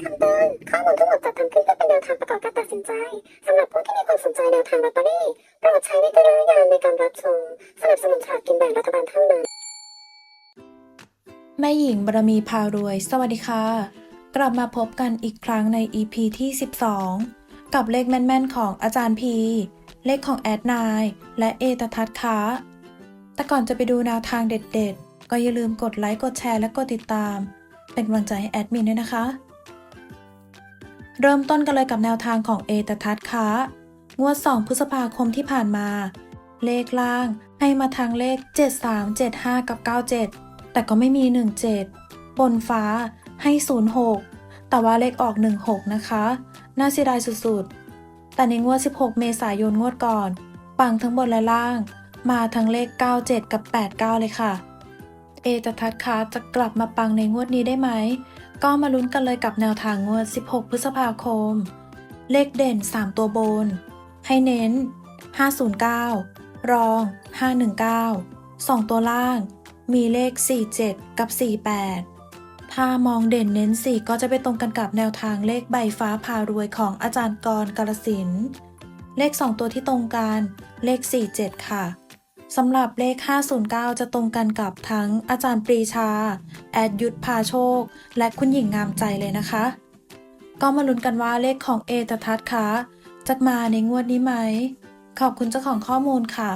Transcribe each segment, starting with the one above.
คำเตือนข้อมูลทั้งหมดจัดทำขึ้นเพื่อเป็นแนวทางประกอบการตัดสินใจสำหรับผู้ที่มีความสนใจแนวทางลอตเตอรี่โปรดใช้วิจารณญาณในการรับชมสนับสนุนฉลากกินแบ่งรัฐบาลเท่านั้นแม่หญิงบารมีพารวย สวัสดีค่ะ กลับมาพบกันอีกครั้งใน EP ที่ 12 กับเลขแม่นๆของอาจารย์พี เลขของแอดนายและเอตทัศน์ค่ะแต่ก่อนจะไปดูแนวทางเด็ดๆ ก็อย่าลืมกดไลค์กดแชร์และกดติดตาม เป็นกำลังใจให้แอดมินด้วยนะคะ เริ่มต้นกันเลยกับแนวทางของเอตทัศค่ะงวด 2 พฤษภาคมที่ผ่านมา เลขล่างให้มาทางเลข 73 75 กับ 97 แต่ก็ไม่มี 17 บนฟ้าให้ 06 แต่ว่าเลขออก 16 นะคะ น่าเสียดายสุดๆ แต่ในงวด 16 เมษายนงวดก่อน ปังทั้งบนและล่าง มาทั้งเลข 97 กับ 89 เลยค่ะ เอตทัศน์คะจะกลับมาปังในงวดนี้ได้ไหม ก็มาลุ้นกันเลยกับแนวทางงวด 16 พฤษภาคม เลขเด่น 3 ตัวบน ให้เน้น 509 รอง 519 2 ตัวล่าง มีเลข 47 กับ 48 ถ้ามองเด่นเน้น 4 ก็จะไปตรงกันกับแนวทางเลขใบฟ้าพารวยของอาจารย์กรกาลสินธุ์เลข 2 ตัวที่ตรงกัน เลข 47 ค่ะ สำหรับเลข 509 จะตรงกันกับทั้งอาจารย์ปรีชา แอดยุทธพาโชค และคุณหญิงงามใจเลยนะคะ ก็มาลุ้นกันว่าเลขของเอตทัศน์คะจะมาในงวดนี้ไหม ขอบคุณเจ้าของข้อมูลค่ะ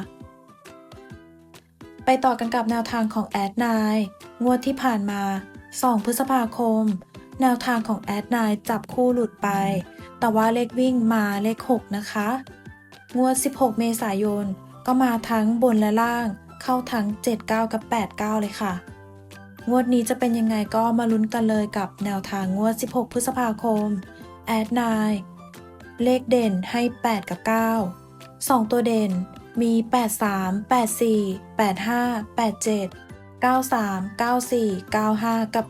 ไปต่อกันกับแนวทางของแอดนายงวดที่ผ่านมา 2 พฤษภาคม แนวทางของแอดนายจับคู่หลุดไป แต่ว่าเลขวิ่งมาเลข 6 นะคะ งวด 16 เมษายน ก็มาทั้งบนและล่าง เข้าทั้ง 79 กับ 89 เลยค่ะ งวดนี้จะเป็นยังไงก็มาลุ้นกันเลยกับแนวทางงวด 16 พฤษภาคม แอดนายเลขเด่นให้ 8 กับ 9 2 ตัวเด่นมี 83 84 85 87 93 94 95 กับ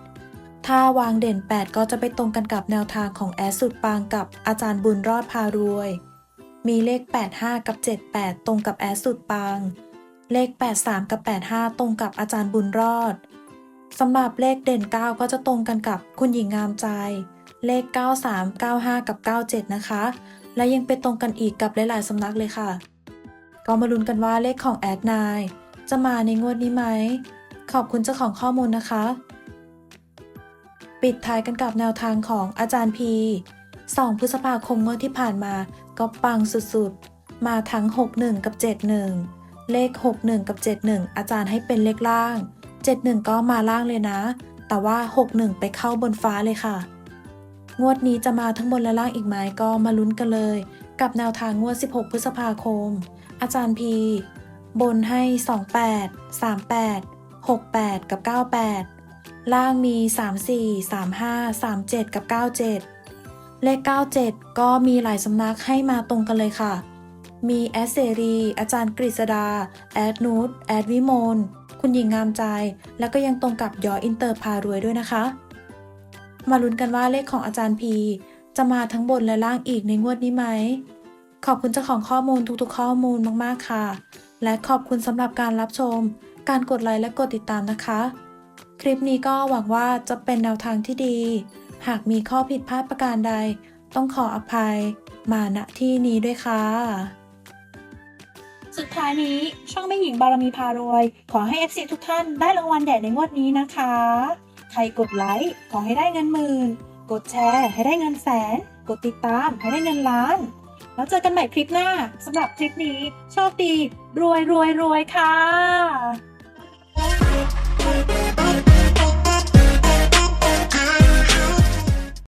97 ถ้าวางเด่น 8 ก็จะไปตรงกันกับแนวทางของแอดสุดปางกับอาจารย์บุญรอดพารวย มีเลข 85 กับ 78 ตรงกับแอดสุดปัง เลข 83 กับ 85 ตรงกับอาจารย์บุญรอดสำหรับเลขเด่น 9 ก็จะตรงกันกับคุณหญิงงามใจ เลข 93 95 กับ 97 นะคะ และยังไปตรงกันอีกกับหลาย ๆ สำนักเลยค่ะ ก็มาลุ้นกันว่าเลขของแอดนายจะมาในงวดนี้ไหม ขอบคุณเจ้าของข้อมูลนะคะ ปิดท้ายกันกับแนวทางของอาจารย์พี 2 พฤษภาคมงวดที่ผ่านมา ก็ปังสุดๆ มาทั้ง 61 กับ 71 เลข 61 กับ 71 อาจารย์ให้เป็นเลขล่าง 71 ก็มาล่างเลยนะ แต่ว่า 61 ไปเข้าบนฟ้าเลยค่ะ งวดนี้จะมาทั้งบนและล่างอีกไหมก็มาลุ้นกันเลย กับแนวทางงวด 16 พฤษภาคม อาจารย์พี บนให้ 28 38 68 กับ 98 ล่างมี 34 35 37 กับ 97 เลข 97 ก็มีหลายสำนักให้มาตรงกันเลยค่ะ มีแอดเสรี อาจารย์กฤษดา แอดนูตแอดวิมลคุณหญิงงามใจ แล้วก็ยังตรงกับยออินเตอร์พารวยด้วยนะคะ มาลุ้นกันว่าเลขของอาจารย์พีจะมาทั้งบนและล่างอีกในงวดนี้ไหม ขอบคุณเจ้าของข้อมูลทุกๆ ข้อมูลมากๆค่ะ และขอบคุณสำหรับการรับชม การกดไลค์และกดติดตามนะคะ คลิปนี้ก็หวังว่าจะเป็นแนวทางที่ดี หากมีข้อผิดพลาดประการใด ต้องขออภัย มาณที่นี้ด้วยค่ะ สุดท้ายนี้ช่องแม่หญิงบารมีพารวย ขอให้ FC ทุกท่านได้รางวัลใหญ่ในงวดนี้นะคะ ใครกดไลค์ขอให้ได้เงินหมื่น กดแชร์ ให้ได้เงินแสน กดติดตามให้ได้เงินล้าน แล้วเจอกันใหม่คลิปหน้าสำหรับคลิปนี้โชคดี รวยรวยรวยค่ะ